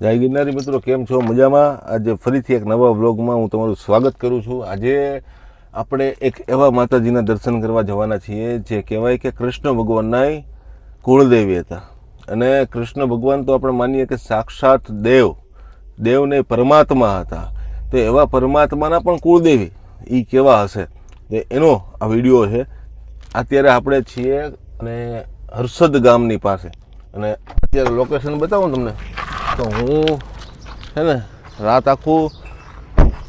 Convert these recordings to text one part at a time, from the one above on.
જય ગિરનારી મિત્રો, કેમ છો? મજામાં? આજે ફરીથી એક નવા વ્લોગમાં હું તમારું સ્વાગત કરું છું. આજે આપણે એક એવા માતાજીના દર્શન કરવા જવાના છીએ, જે કહેવાય કે કૃષ્ણ ભગવાનના કુળદેવી હતા. અને કૃષ્ણ ભગવાન તો આપણે માનીએ કે સાક્ષાત દેવ, દેવને પરમાત્મા હતા. તો એવા પરમાત્માના પણ કુળદેવી એ કેવા હશે? તો એનો આ વીડિયો છે. અત્યારે આપણે છીએ અને હર્ષદ ગામની પાસે. અને અત્યારે લોકેશન બતાવું તમને? તો હું છે ને રાત આખું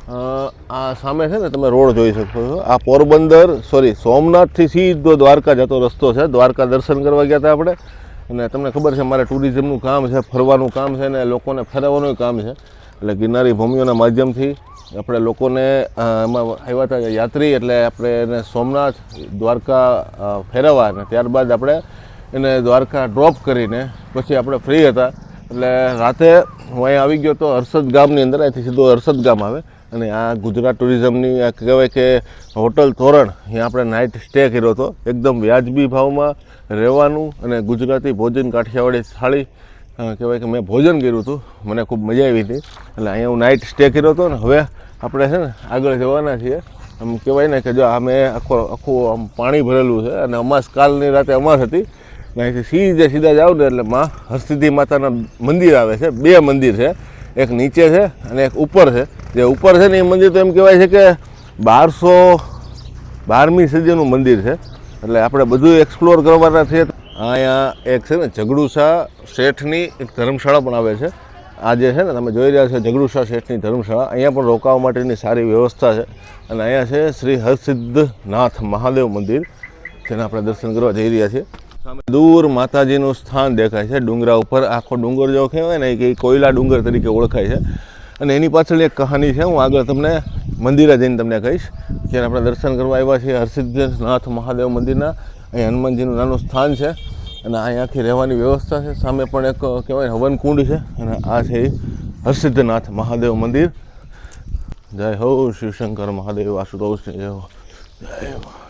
આ સામે છે ને તમે રોડ જોઈ શકો છો. આ પોરબંદર સોરી સોમનાથથી સીધો દ્વારકા જતો રસ્તો છે. દ્વારકા દર્શન કરવા ગયા હતા આપણે. અને તમને ખબર છે મારે ટુરિઝમનું કામ છે, ફરવાનું કામ છે ને લોકોને ફેરવવાનું કામ છે. એટલે ગિરનારી ભૂમિઓના માધ્યમથી આપણે લોકોને એમાં આવ્યા હતા યાત્રી એટલે આપણે એને સોમનાથ દ્વારકા ફેરવવા અને ત્યારબાદ આપણે એને દ્વારકા ડ્રોપ કરીને પછી આપણે ફ્રી હતા. એટલે રાતે હું અહીંયા આવી ગયો તો હર્ષદ ગામની અંદર, અહીંથી સીધો હર્ષદ ગામ આવે. અને આ ગુજરાત ટુરિઝમની આ કહેવાય કે હોટલ તોરણ, અહીંયા આપણે નાઇટ સ્ટે કર્યો હતો. એકદમ વ્યાજબી ભાવમાં રહેવાનું અને ગુજરાતી ભોજન કાઠિયાવાડી થાળી કહેવાય કે મેં ભોજન કર્યું હતું. મને ખૂબ મજા આવી હતી. એટલે અહીંયા હું નાઇટ સ્ટે કર્યો હતો ને હવે આપણે છે ને આગળ જવાના છીએ. આમ કહેવાય ને કે જો આ મેં આખો આખું આમ પાણી ભરેલું છે અને અમાસ કાલની રાતે અમાસ હતી. અહીંથી સીધે સીધા જાઓ ને એટલે માં હરસિદ્ધિ માતાના મંદિર આવે છે. બે મંદિર છે. એક નીચે છે અને એક ઉપર છે. જે ઉપર છે ને એ મંદિર તો એમ કહેવાય છે કે બારસો બારમી સદીનું મંદિર છે. એટલે આપણે બધું એક્સપ્લોર કરવાના છે અહીંયા એક છે ને ઝઘડુસા શેઠની એક ધર્મશાળા પણ આવે છે. આ જે છે ને તમે જોઈ રહ્યા છો ઝગડુશા શેઠની ધર્મશાળા. અહીંયા પણ રોકાવા માટેની સારી વ્યવસ્થા છે. અને અહીંયા છે શ્રી હરસિદ્ધનાથ મહાદેવ મંદિર, જેના આપણે દર્શન કરવા જઈ રહ્યા છીએ. દૂર માતાજીનું સ્થાન દેખાય છે. ડુંગરા ઉપર આખો ડુંગર જેવો કહેવાય ને કે કોયલા ડુંગર તરીકે ઓળખાય છે. અને એની પાછળ એક કહાની છે. હું આગળ તમને મંદિરે જઈને તમને કહીશ. જ્યારે આપણે દર્શન કરવા આવ્યા છીએ, હરસિદ્ધનાથ મહાદેવ મંદિરના, અહીં હનુમાનજીનું નાનું સ્થાન છે. અને અહીંયાથી રહેવાની વ્યવસ્થા છે. સામે પણ એક કહેવાય હવન કુંડ છે. અને આ છે હરસિદ્ધનાથ મહાદેવ મંદિર. જય હો શિવશંકર મહાદેવ આશુતોષ જય જય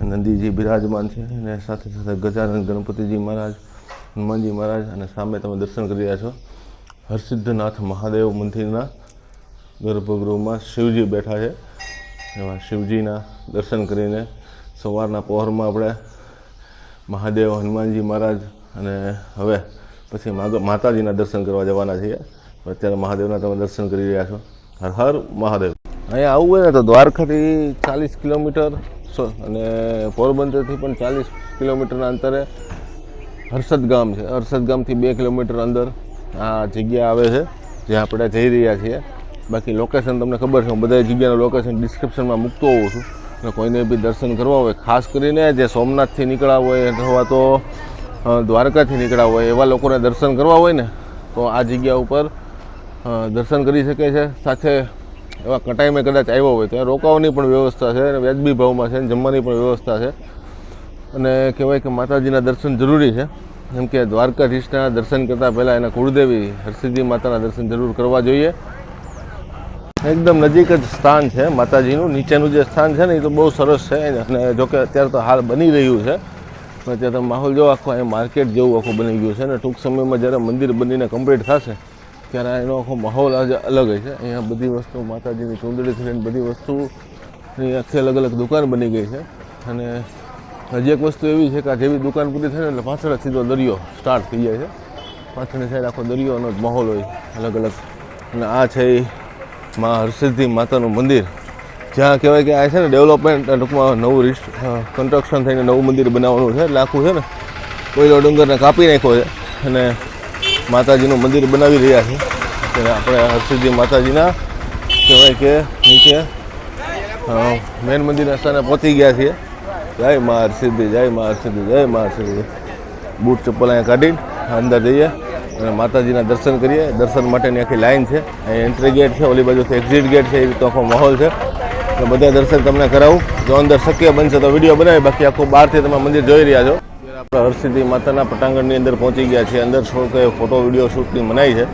નંદીજી બિરાજમાન છે અને સાથે સાથે ગજાનંદ ગણપતિજી મહારાજ, હનુમાનજી મહારાજ અને સામે તમે દર્શન કરી રહ્યા છો. હરસિદ્ધનાથ મહાદેવ મંદિરના ગર્ભગૃહમાં શિવજી બેઠા છે. એમાં શિવજીના દર્શન કરીને સવારના પહોરમાં આપણે મહાદેવ, હનુમાનજી મહારાજ અને હવે પછી માતાજીના દર્શન કરવા જવાના છીએ. અત્યારે મહાદેવના તમે દર્શન કરી રહ્યા છો. હર હર મહાદેવ. અહીંયા આવવું હોય ને તો દ્વારકાથી ચાલીસ કિલોમીટર સો- અને પોરબંદરથી પણ ચાલીસ કિલોમીટરના અંતરે હર્ષદ ગામ છે. હર્ષદ ગામથી બે કિલોમીટર અંદર આ જગ્યા આવે છે, જ્યાં આપણે જઈ રહ્યા છીએ. બાકી લોકેશન તમને ખબર છે, હું બધા જગ્યાનું લોકેશન ડિસ્ક્રિપ્શનમાં મૂકતો હોઉં છું. અને કોઈને બી દર્શન કરવા હોય, ખાસ કરીને જે સોમનાથથી નીકળ્યા હોય, અથવા તો દ્વારકાથી નીકળ્યા હોય, એવા લોકોને દર્શન કરવા હોય ને, તો આ જગ્યા ઉપર દર્શન કરી શકે છે. સાથે એવા કટાઈમાં કદાચ આવ્યો હોય ત્યાં રોકાવાની પણ વ્યવસ્થા છે અને વ્યાજબી ભાવમાં છે જમવાની પણ વ્યવસ્થા છે. અને કહેવાય કે માતાજીના દર્શન જરૂરી છે. જેમ કે દ્વારકાધીશના દર્શન કરતાં પહેલાં એના કુળદેવી હરસિદ્ધિ માતાના દર્શન જરૂર કરવા જોઈએ. એકદમ નજીક જ સ્થાન છે માતાજીનું. નીચેનું જે સ્થાન છે ને એ તો બહુ સરસ છે. અને જોકે અત્યારે તો હાલ બની રહ્યું છે. અત્યારે માહોલ જો આખો એ માર્કેટ જેવું આખું બની ગયું છે. અને ટૂંક સમયમાં જ્યારે મંદિર બનીને કમ્પ્લીટ થશે ત્યારે એનો આખો માહોલ આજે અલગ છે. અહીંયા બધી વસ્તુ માતાજીની ચૂંદડીથી લઈને બધી વસ્તુની આખી અલગ અલગ દુકાન બની ગઈ છે. અને હજી એક વસ્તુ એવી છે કે આ જેવી દુકાન પૂરી થાય ને એટલે પાછળ સીધો દરિયો સ્ટાર્ટ થઈ જાય છે. પાછળની સાઈડ આખો દરિયોનો જ માહોલ હોય, અલગ અલગ. અને આ છે એ મા હરસિદ્ધિ માતાનું મંદિર. જ્યાં કહેવાય કે આ છે ને ડેવલપમેન્ટ ટૂંકમાં નવું રિસ્ટ કન્સ્ટ્રક્શન થઈને નવું મંદિર બનાવવાનું છે. આખું છે ને કોયલો ડુંગરને કાપી નાખ્યો છે. અને માતાજીનું મંદિર બનાવી રહ્યા છીએ ત્યારે આપણે હરસિદ્ધિ માતાજીના કહેવાય કે નીચે મેન મંદિરના સ્થાને પહોંચી ગયા છીએ. જય મા હરસિદ્ધિ, જય મા હરસિદ્ધિ, જય મા હરસિદ્ધિ. બૂટ ચપ્પલ અહીંયા કાઢીને અંદર જઈએ અને માતાજીના દર્શન કરીએ. દર્શન માટેની આખી લાઈન છે. અહીં એન્ટ્રી ગેટ છે, ઓલી બાજુથી એક્ઝિટ ગેટ છે એ તો આખો માહોલ છે. એટલે બધા દર્શન તમને કરાવું. જો અંદર શક્ય બનશે તો વીડિયો બનાવી બાકી આખું બહારથી તમે મંદિર જોઈ રહ્યા છો. આપણે હરસિદ્ધિ માતાના પટાંગણની અંદર પહોંચી ગયા છીએ અંદર એ ફોટો, વીડિયો શૂટની મનાઈ છે.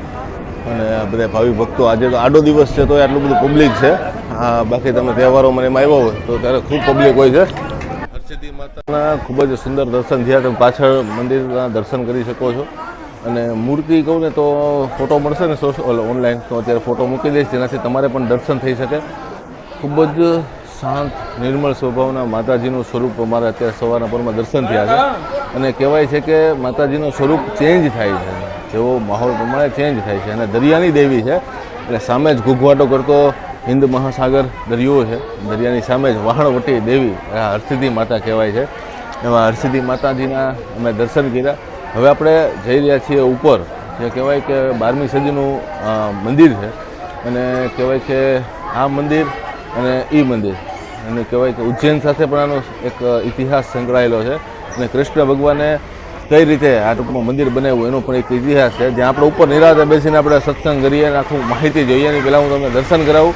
અને બધા ભાવિ ભક્તો આજે તો આડો દિવસ છે તો આટલું બધું પબ્લિક છે. હા બાકી તમે તહેવારો મને એમાં આવ્યો હોય, તો ત્યારે ખૂબ પબ્લિક હોય છે. હરસિદ્ધિ માતાના ખૂબ જ સુંદર દર્શન થયા. તમે પાછળ મંદિરના દર્શન કરી શકો છો. અને મૂર્તિ કહું ને તો ફોટો મળશે ને સોશિયલ, ઓનલાઈન, તો અત્યારે ફોટો મૂકી દઈશ, જેનાથી તમારે પણ દર્શન થઈ શકે. ખૂબ જ શાંત, નિર્મળ સ્વભાવના માતાજીનું સ્વરૂપ અમારે અત્યારે સવારના પરમાં દર્શન થયા છે. અને કહેવાય છે કે માતાજીનું સ્વરૂપ ચેન્જ થાય છે. જેવો માહોલ પ્રમાણે ચેન્જ થાય છે. અને દરિયાની દેવી છે. એટલે સામે જ ઘૂઘવાટો કરતો હિન્દ મહાસાગર દરિયો છે. દરિયાની સામે જ વહાણવટી દેવી હરસિદ્ધિ માતા કહેવાય છે. એવા હરસિદ્ધિ માતાજીના અમે દર્શન કર્યા. હવે આપણે જઈ રહ્યા છીએ ઉપર. જે કહેવાય કે બારમી સદીનું મંદિર છે. અને કહેવાય કે આ મંદિર અને એ મંદિર. અને કહેવાય કે ઉજ્જૈન સાથે પણ આનો એક ઇતિહાસ સંકળાયેલો છે. અને કૃષ્ણ ભગવાને કઈ રીતે આ ટૂંકમાં મંદિર બનાવ્યું એનો પણ એક ઇતિહાસ છે. જ્યાં આપણે ઉપર નિરાતે બેસીને આપણે સત્સંગ કરીએ અને આખું માહિતી જોઈએ એની પહેલાં હું તમને દર્શન કરાવું.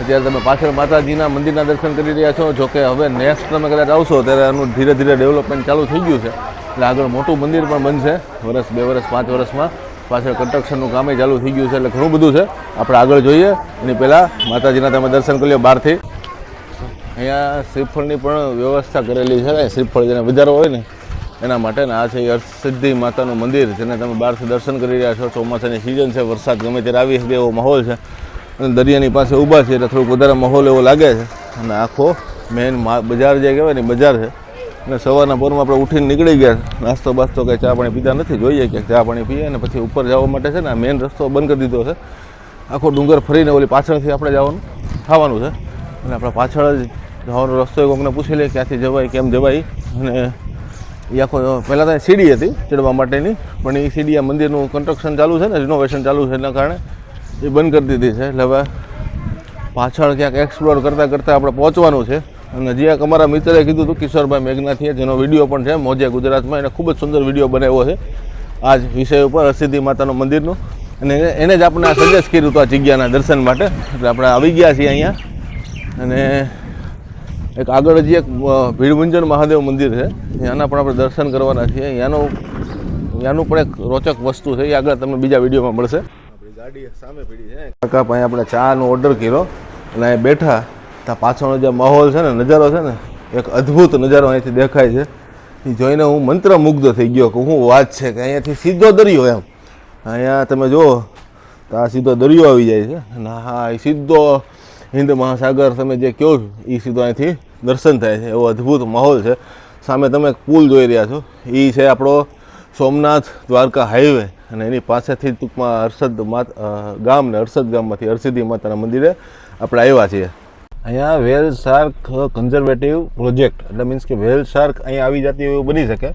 અત્યારે તમે પાછળ માતાજીના મંદિરના દર્શન કરી રહ્યા છો. જો કે હવે નેક્સ્ટ તમે કદાચ આવશો, ત્યારે આનું ધીરે ધીરે ડેવલપમેન્ટ ચાલુ થઈ ગયું છે. એટલે આગળ મોટું મંદિર પણ બનશે વર્ષ બે વર્ષ પાંચ વર્ષમાં પાછળ કન્સ્ટ્રક્શનનું કામે ચાલુ થઈ ગયું છે, એટલે ઘણું બધું છે. આપણે આગળ જોઈએ. એની પહેલાં માતાજીના તમે દર્શન કરી લો બહારથી. અહીંયા શ્રીફળની પણ વ્યવસ્થા કરેલી છે. ને શ્રીફળ જેને વધારો હોય ને, એના માટે ને આ છે એ હરસિદ્ધિ માતાનું મંદિર, જેને તમે બહારથી દર્શન કરી રહ્યા છો. ચોમાસાની સિઝન છે, વરસાદ ગમે ત્યારે આવી શકે એવો માહોલ છે. અને દરિયાની પાસે ઊભા છે એટલે થોડુંક વધારે માહોલ એવો લાગે છે. અને આખો મેઇન બજાર જે કહેવાય ને બજાર છે. અને સવારના પોરમાં આપણે ઉઠીને નીકળી ગયા. નાસ્તો બાસ્તો કંઈ ચા પાણી પીતા નથી, જોઈએ કે ચા પાણી પીએ અને પછી ઉપર જવા માટે છે ને, આ મેઇન રસ્તો બંધ કરી દીધો છે. આખો ડુંગર ફરીને ઓલી પાછળથી આપણે જવાનું થવાનું છે. અને આપણે પાછળ જ જવાનો રસ્તો એ કોકને પૂછી લે ક્યાંથી જવાય, કેમ જવાય. અને એ આખો પહેલાં તો સીડી હતી ચડવા માટેની, પણ એ સીડી આ મંદિરનું કન્સ્ટ્રક્શન ચાલુ છે ને રિનોવેશન ચાલુ છે એના કારણે એ બંધ કરી દીધી છે. એટલે હવે પાછળ ક્યાંક એક્સપ્લોર કરતાં કરતાં આપણે પહોંચવાનું છે. અને જે એક અમારા મિત્રે કીધું હતું, કિશોરભાઈ મેઘનાથીએ, જેનો વીડિયો પણ છે, મોજે ગુજરાતમાં, એને ખૂબ જ સુંદર વીડિયો બનાવ્યો છે. આ જ વિષય ઉપર હરસિદ્ધિ માતાનું મંદિરનું. અને એને જ આપણે સજેસ્ટ કર્યું હતું આ જગ્યાના દર્શન માટે. એટલે આપણે આવી ગયા છીએ અહીંયા. અને એક આગળ હજી એક ભીડભુંજન મહાદેવ મંદિર છે. ત્યાંના પણ આપણે દર્શન કરવાના છીએ. ત્યાંનું ત્યાંનું પણ એક રોચક વસ્તુ છે. એ આગળ તમને બીજા વિડીયોમાં મળશે. આપણી ગાડી સામે પડી છે. કાકા પાસે આપણે ચાનો ઓર્ડર કર્યો. અને અહીં બેઠા. ત્યાં પાછળનો જે માહોલ છે ને, નજારો છે ને, એક અદ્ભુત નજારો અહીંથી દેખાય છે. એ જોઈને હું મંત્રમુગ્ધ થઈ ગયો કે હું વાત છે કે અહીંયાથી સીધો દરિયો એમ. અહીંયા તમે જુઓ, તો આ સીધો દરિયો આવી જાય છે. અને હા, એ સીધો હિન્દ મહાસાગર તમે જે કહો છો એ સીધો અહીંથી દર્શન થાય છે. એવો અદ્ભુત માહોલ છે. સામે તમે એક પુલ જોઈ રહ્યા છો. એ છે આપણો સોમનાથ દ્વારકા હાઈવે અને એની પાસેથી ટૂંકમાં હર્ષદ માત અ, ગામ ને હર્ષદ ગામમાંથી હરસિદ્ધિ માતાના મંદિરે આપણે આવ્યા છીએ. અહીંયા વેલ શાર્ક કન્ઝર્વેટિવ પ્રોજેક્ટ એટલે મીન્સ કે વેલ શાર્ક અહીંયા આવી જતી એવું બની શકે.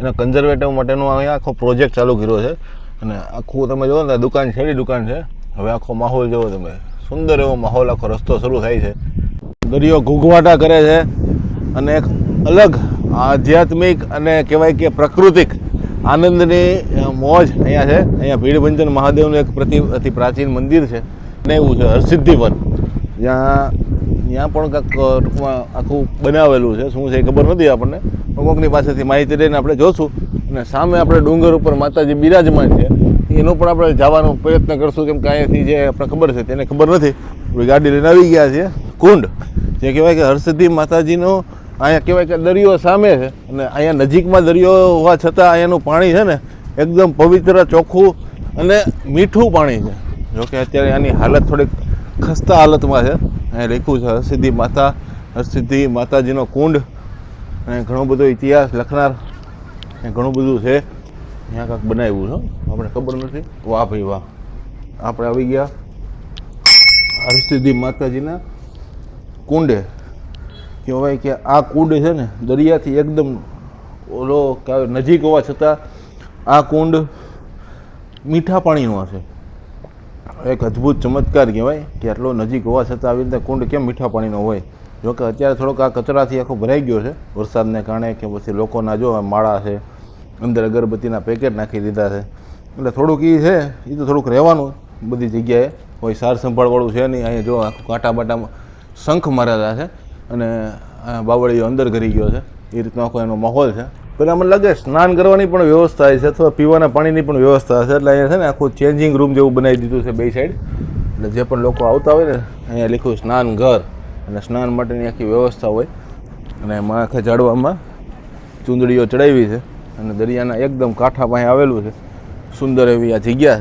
એના કન્ઝર્વેટિવ માટેનો અહીંયા આખો પ્રોજેક્ટ ચાલુ કર્યો છે. અને આખું તમે જુઓ ને દુકાન છેડી દુકાન છે. હવે આખો માહોલ જુઓ તમે. સુંદર એવો માહોલ આખો રસ્તો શરૂ થાય છે. દરિયો ઘૂઘવાટા કરે છે અને એક અલગ આધ્યાત્મિક અને કહેવાય કે પ્રાકૃતિક આનંદની મોજ અહીંયા છે. અહીંયા ભીડભંજન મહાદેવનું એક પ્રતિ, અતિ પ્રાચીન મંદિર છે અને એવું છે હરસિદ્ધિવન જ્યાં, ત્યાં પણ કાંઈક ટૂંકમાં આખું બનાવેલું છે. શું છે એ ખબર નથી આપણને. પણ કોકની પાસેથી માહિતી લઈને આપણે જોશું. અને સામે આપણે ડુંગર ઉપર માતાજી બિરાજમાન છે. એનો પણ આપણે જવાનો પ્રયત્ન કરશું કેમ કે અહીંયાથી જે આપણે ખબર છે તેને ખબર નથી. ગાડી લઈને આવી ગયા છીએ. કુંડ. જે કહેવાય કે હરસિદ્ધિ માતાજીનો અહીંયા કહેવાય કે દરિયો સામે છે અને અહીંયા નજીકમાં દરિયો હોવા છતાં અહીંયાનું પાણી છે ને એકદમ પવિત્ર, ચોખ્ખું અને મીઠું પાણી છે. જોકે અત્યારે આની હાલત થોડીક ખસ્તા હાલતમાં છે. અહીંયા લખ્યું છે હરસિદ્ધિ માતા, હરસિદ્ધિ માતાજીનો કુંડ. અને ઘણો બધો ઇતિહાસ લખનાર. ઘણું બધું છે. અહીંયા કાંક બનાવ્યું છે આપણે ખબર નથી. વાહ ભાઈ, વાહ. આપણે આવી ગયા હરસિદ્ધિ માતાજીના કુંડે. કહેવાય કે આ કુંડ છે ને, દરિયાથી એકદમ ઓલો નજીક હોવા છતાં આ કુંડ મીઠા પાણીનો હશે. એક અદ્ભુત ચમત્કાર કહેવાય કે આટલો નજીક હોવા છતાં આવી રીતે કુંડ કેમ મીઠા પાણીનો હોય? જોકે અત્યારે થોડોક આ કચરાથી આખો ભરાઈ ગયો છે વરસાદને કારણે કે પછી લોકોના જો માળા છે અંદર અગરબત્તીના પેકેટ નાખી દીધા છે. એટલે થોડુંક એ છે એ તો થોડુંક રહેવાનું બધી જગ્યાએ. કોઈ સાર સંભાળવાળું છે નહીં. અહીંયા જો આખું કાંટા બાટામાં શંખ મારેલા છે અને બાવળીઓ અંદર ઘરી ગયો છે. એ રીતનો આખો એનો માહોલ છે. પેલા મને લાગે સ્નાન કરવાની પણ વ્યવસ્થા છે અથવા પીવાના પાણીની પણ વ્યવસ્થા છે. એટલે અહીંયા છે ને આખું ચેન્જિંગ રૂમ જેવું બનાવી દીધું છે બે સાઈડ એટલે જે પણ લોકો આવતા હોય ને, અહીંયા લખ્યું સ્નાન ઘર. અને સ્નાન માટેની આખી વ્યવસ્થા હોય. અને એમાં આખા ઝાડવામાં ચૂંદડીઓ ચડાવી છે. અને દરિયાના એકદમ કાંઠા પાસે આવેલું છે. સુંદર એવી આ જગ્યા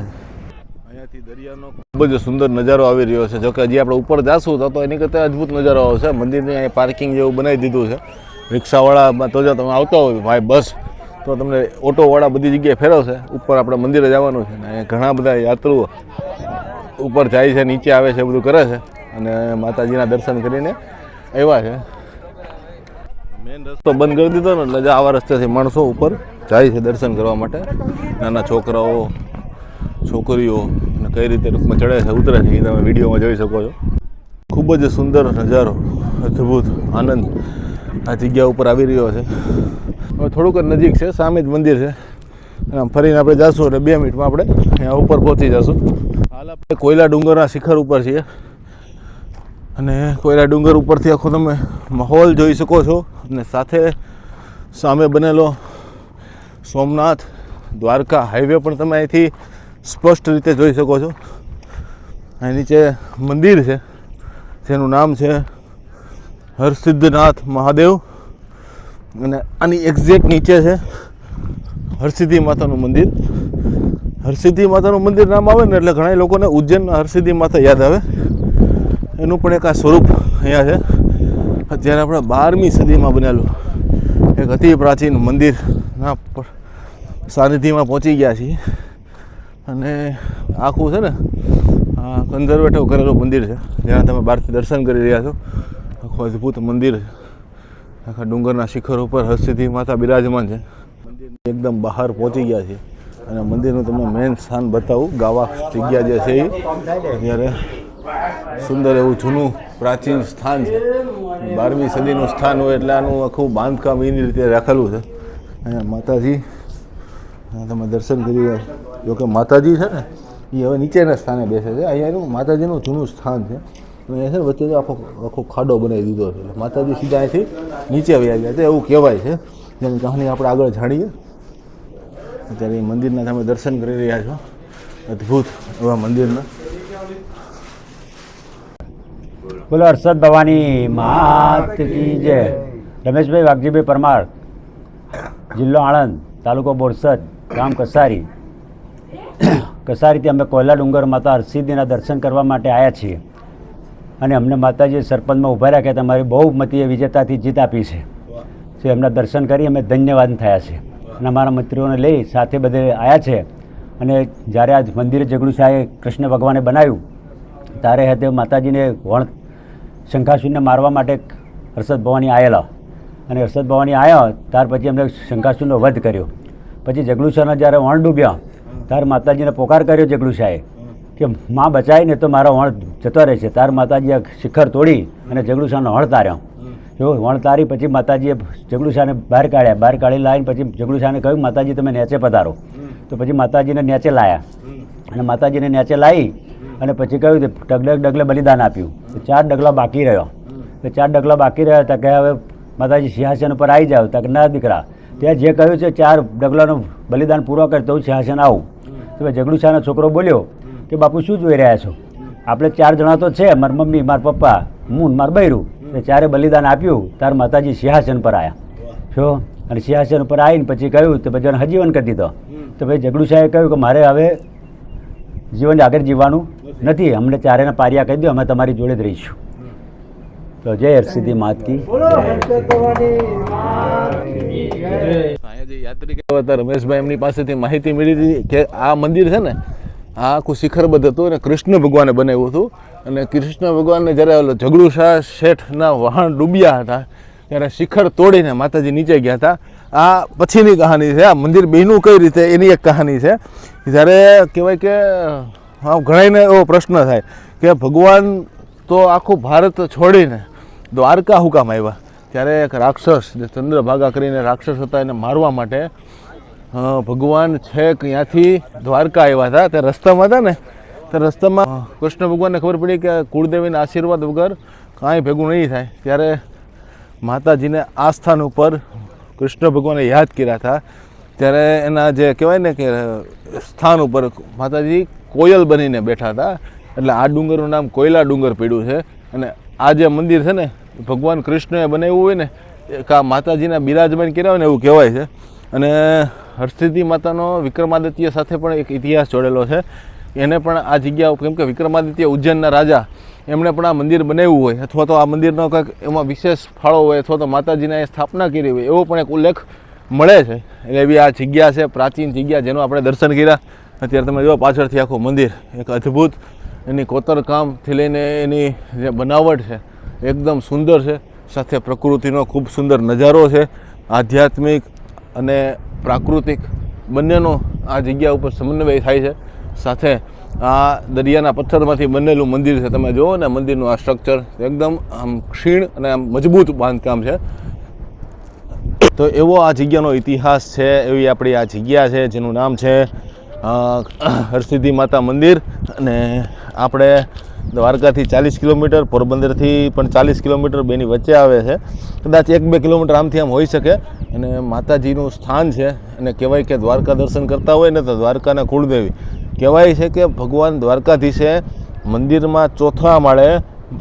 અહીંયાથી દરિયાનો ખૂબ જ સુંદર નજારો આવી રહ્યો છે. જોકે હજી આપણે ઉપર જાશું તો તો એની કરતાં અદ્ભુત નજારો આવશે મંદિરની અહીંયા પાર્કિંગ જેવું બનાવી દીધું છે. રિક્ષાવાળા તો જો તમે આવતા હોય ભાઈ બસ તો તમને ઓટોવાળા બધી જગ્યાએ ફેરવશે. ઉપર આપણે મંદિરે જવાનું છે. અને અહીંયા ઘણા બધા યાત્રુઓ ઉપર જાય છે નીચે આવે છે બધું કરે છે. અને માતાજીના દર્શન કરીને આવ્યા છે. મેન રસ્તો બંધ કરી દીધો ને એટલે જ આવા રસ્તેથી માણસો ઉપર જાય છે દર્શન કરવા માટે. નાના છોકરાઓ, છોકરીઓ અને કઈ રીતે રૂપમાં ચડે છે, ઉતરે છે, એ તમે વિડીયોમાં જોઈ શકો છો. ખૂબ જ સુંદર નજારો, અદ્ભુત આનંદ આ જગ્યા ઉપર આવી રહ્યો છે. હવે થોડુંક જ નજીક છે, સામે જ મંદિર છે. અને ફરીને આપણે જાશું એટલે બે મિનિટમાં આપણે અહીંયા ઉપર પહોંચી જશું. હાલ આપણે કોયલા ડુંગરના શિખર ઉપર છીએ. અને કોયલા ડુંગર ઉપરથી આખો તમે માહોલ જોઈ શકો છો. અને સાથે સામે બનેલો સોમનાથ દ્વારકા હાઈવે પણ તમે અહીંથી સ્પષ્ટ રીતે જોઈ શકો છો. અહીં નીચે મંદિર છે, જેનું નામ છે હરસિદ્ધનાથ મહાદેવ. અને આની એક્ઝેક્ટ નીચે છે હરસિદ્ધિ માતાનું મંદિર. હરસિદ્ધિ માતાનું મંદિર નામ આવે ને એટલે ઘણા લોકોને ઉજ્જૈનના હરસિદ્ધિ માતા યાદ આવે. એનું પણ એક આ સ્વરૂપ અહીંયા છે. અત્યારે આપણે બારમી સદીમાં બનેલું. એક અતિ પ્રાચીન મંદિરના સાનિધ્યમાં પહોંચી ગયા છીએ. અને આખું છે ને, આ કન્ઝર્વેટિવ કરેલું મંદિર છે. જ્યાં તમે બહારથી દર્શન કરી રહ્યા છો. આખું અદ્ભુત મંદિર આખા ડુંગરના શિખર ઉપર હરસિદ્ધિ માતા બિરાજમાન છે. મંદિર એકદમ બહાર પહોંચી ગયા છે અને મંદિરનું તમને મેન સ્થાન બતાવું. ગાવા જગ્યા જે છે એ. અત્યારે સુંદર એવું જૂનું પ્રાચીન સ્થાન છે. બારમી સદીનું સ્થાન હોય એટલે આનું આખું બાંધકામ એની રીતે રાખેલું છે. અહીંયા માતાજી તમે દર્શન કરી રહ્યા છો. જો માતાજી છે ને, એ હવે નીચેના સ્થાને બેસે છે. અહીંયા એનું માતાજીનું જૂનું સ્થાન છે. અહીંયા છે ને વચ્ચે આખો આખો ખાડો બનાવી દીધો છે. માતાજી સીધા અહીંથી નીચે વયા ગયા છે. એવું કહેવાય છે. જેની કહાની આપણે આગળ જાણીએ. અત્યારે એ મંદિરના તમે દર્શન કરી રહ્યા છો. અદ્ભુત એવા મંદિરના. બોલો હર્ષદ ભવાની માત કી જય. રમેશભાઈ વાઘજીભાઈ પરમાર, જિલ્લો આણંદ, તાલુકો બોરસદ, ગામ કસારી. કસારીથી અમે કોયલા ડુંગર માતા હરસિદ્ધિના દર્શન કરવા માટે આવ્યા છીએ. અને અમને માતાજીએ સરપંચમાં ઊભા રાખ્યા તમારી બહુ મતીએ વિજેતાથી જીત આપી છે. તો એમના દર્શન કરી અમે ધન્યવાદ થયા છે. અને અમારા મંત્રીઓને લઈ સાથે બધે આવ્યા છે. અને જ્યારે આ મંદિર જગડુ શાહે કૃષ્ણ ભગવાને બનાવ્યું, ત્યારે તે માતાજીને વણ શંખાસુરને મારવા માટે હર્ષદ ભવાની આવેલા અને હર્ષદ ભવાની આવ્યા ત્યાર પછી એમને શંખાસુરનો વધ કર્યો. પછી જગલુશાના જ્યારે વણ ડૂબ્યા, ત્યારે માતાજીને પોકાર કર્યો જગલુશાએ. કે માં બચાય ને તો મારો વણ જતો રહે છે તાર માતાજીએ શિખર તોડી અને જગલુશાનો વણ તાર્યો. જો વણ તારી પછી માતાજીએ જગલુશાને બહાર કાઢ્યા. બહાર કાઢી લાવીને પછી જગલુશાને કહ્યું, માતાજી, તમે નેચે પધારો. તો પછી માતાજીને નેચે લાયા. અને માતાજીને નેચે લાવી અને પછી કહ્યું કે ડગલે ડગલે બલિદાન આપ્યું. ચાર ડગલા બાકી રહ્યો. તો ચાર ડગલા બાકી રહ્યા હતા કે હવે માતાજી સિંહાસન ઉપર આવી જાવ તક ના દીકરા, ત્યાં જે કહ્યું છે ચાર ડગલાનું બલિદાન પૂરો કરતો હું સિંહાસન આવું. તો જગડુ શાહનો છોકરો બોલ્યો કે, બાપુ, શું જોઈ રહ્યા છો? આપણે ચાર જણા તો છે, માર મમ્મી, મારા પપ્પા, હું માર બૈરું. એ ચારે બલિદાન આપ્યું. તાર માતાજી સિંહાસન પર આવ્યા જો, અને સિંહાસન ઉપર આવીને પછી કહ્યું તો પછી હજીવન કરી દીધો. તો ભાઈ જગડુ શાહે કહ્યું કે, મારે હવે જીવન આગળ જીવવાનું નથી. અમને ચારેના પારિયા કહી દો અમે તમારી જોડે જ રહીશું. તો જય હરસિદ્ધિ માત કી. રમેશભાઈ એમની પાસેથી માહિતી મળી હતી કે આ મંદિર છે ને આ આખું શિખરબદ્ધ હતું અને કૃષ્ણ ભગવાને બનાવ્યું હતું. અને કૃષ્ણ ભગવાનને જ્યારે ઓલો ઝઘડુ શાહ શેઠના વહાણ ડૂબ્યા હતા ત્યારે શિખર તોડીને માતાજી નીચે ગયા હતા. આ પછીની કહાની છે. આ મંદિર બહેનું કઈ રીતે, એની એક કહાની છે. જ્યારે કહેવાય કે ઘણાને એવો પ્રશ્ન થાય કે ભગવાન તો આખું ભારત છોડીને દ્વારકા હુકામ આવ્યા. ત્યારે એક રાક્ષસ જે ચંદ્રભાગા કરીને રાક્ષસ હતા, એને મારવા માટે ભગવાન છેક ત્યાંથી દ્વારકા આવ્યા હતા. તે રસ્તામાં હતા ને, તે રસ્તામાં કૃષ્ણ ભગવાનને ખબર પડી કે કુળદેવીના આશીર્વાદ વગર કાંઈ ભેગું નહીં થાય. ત્યારે માતાજીને આ સ્થાન ઉપર કૃષ્ણ ભગવાને યાદ કર્યા હતા. ત્યારે એના જે કહેવાય ને કે સ્થાન ઉપર માતાજી કોયલ બનીને બેઠા હતા. એટલે આ ડુંગરનું નામ કોયલા ડુંગર પડ્યું છે. અને આ જે મંદિર છે ને, ભગવાન કૃષ્ણએ બનાવ્યું હોય ને આ માતાજીના બિરાજમાન કર્યા હોય ને એવું કહેવાય છે. અને હરસિદ્ધિ માતાનો વિક્રમાદિત્ય સાથે પણ એક ઇતિહાસ જોડેલો છે. એને પણ આ જગ્યા, કેમ કે વિક્રમાદિત્ય ઉજ્જૈનના રાજા એમણે પણ આ મંદિર બનાવ્યું હોય, અથવા તો આ મંદિરનો કંઈક એમાં વિશેષ ફાળો હોય, અથવા તો માતાજીના એ સ્થાપના કરી હોય, એવો પણ એક ઉલ્લેખ મળે છે. એટલે એવી આ જગ્યા છે, પ્રાચીન જગ્યા જેનું આપણે દર્શન કર્યા. અત્યારે તમે જો પાછળથી આખું મંદિર, એક અદ્ભુત એની કોતરકામથી લઈને એની જે બનાવટ છે, એકદમ સુંદર છે. સાથે પ્રકૃતિનો ખૂબ સુંદર નજારો છે. આધ્યાત્મિક અને પ્રાકૃતિક બંનેનો આ જગ્યા ઉપર સમન્વય થાય છે. સાથે આ દરિયાના પથ્થરમાંથી બનેલું મંદિર છે. તમે જુઓ ને, મંદિરનું આ સ્ટ્રક્ચર એકદમ આમ ક્ષીણ અને આમ મજબૂત બાંધકામ છે. તો એવો આ જગ્યાનો ઇતિહાસ છે, એવી આપણી આ જગ્યા છે, જેનું નામ છે હરસિદ્ધિ માતા મંદિર. અને આપણે દ્વારકાથી ચાલીસ કિલોમીટર, પોરબંદરથી પણ ચાલીસ કિલોમીટર બેની વચ્ચે આવે છે. કદાચ એક બે કિલોમીટર આમથી આમ હોઈ શકે. અને માતાજીનું સ્થાન છે. અને કહેવાય કે દ્વારકા દર્શન કરતા હોય ને તો દ્વારકાના કુળદેવી કહેવાય છે કે ભગવાન દ્વારકાધીશે મંદિરમાં ચોથા માળે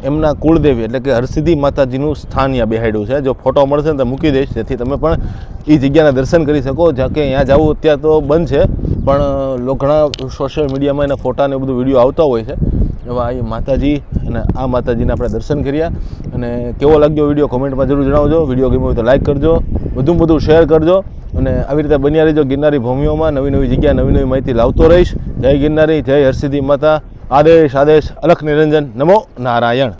એમના કુળદેવી એટલે કે હરસિદ્ધિ માતાજીનું સ્થાન ત્યાં બેહાડ્યું છે. જો ફોટો મળશે ને તો મૂકી દઈશ. જેથી તમે પણ એ જગ્યાના દર્શન કરી શકો. જ્યાં કે ત્યાં જવું અત્યારે તો બંધ છે. પણ ઘણા સોશિયલ મીડિયામાં એના ફોટા ને બધું વીડિયો આવતા હોય છે. એવા એ માતાજી અને આ માતાજીને આપણે દર્શન કર્યા. અને કેવો લાગ્યો વીડિયો કોમેન્ટમાં જરૂર જણાવજો. વીડિયો ગમ્યો તો લાઈક કરજો. વધુ શેર કરજો. અને આવી રીતે બન્યા રહીજો ગિરનારી ભૂમિઓમાં નવી નવી જગ્યા નવી નવી માહિતી લાવતો રહીશ. જય ગિરનારી, જય હરસિદ્ધિ માતા. આદેશ આદેશ, અલખ નિરંજન. નમો નારાયણ.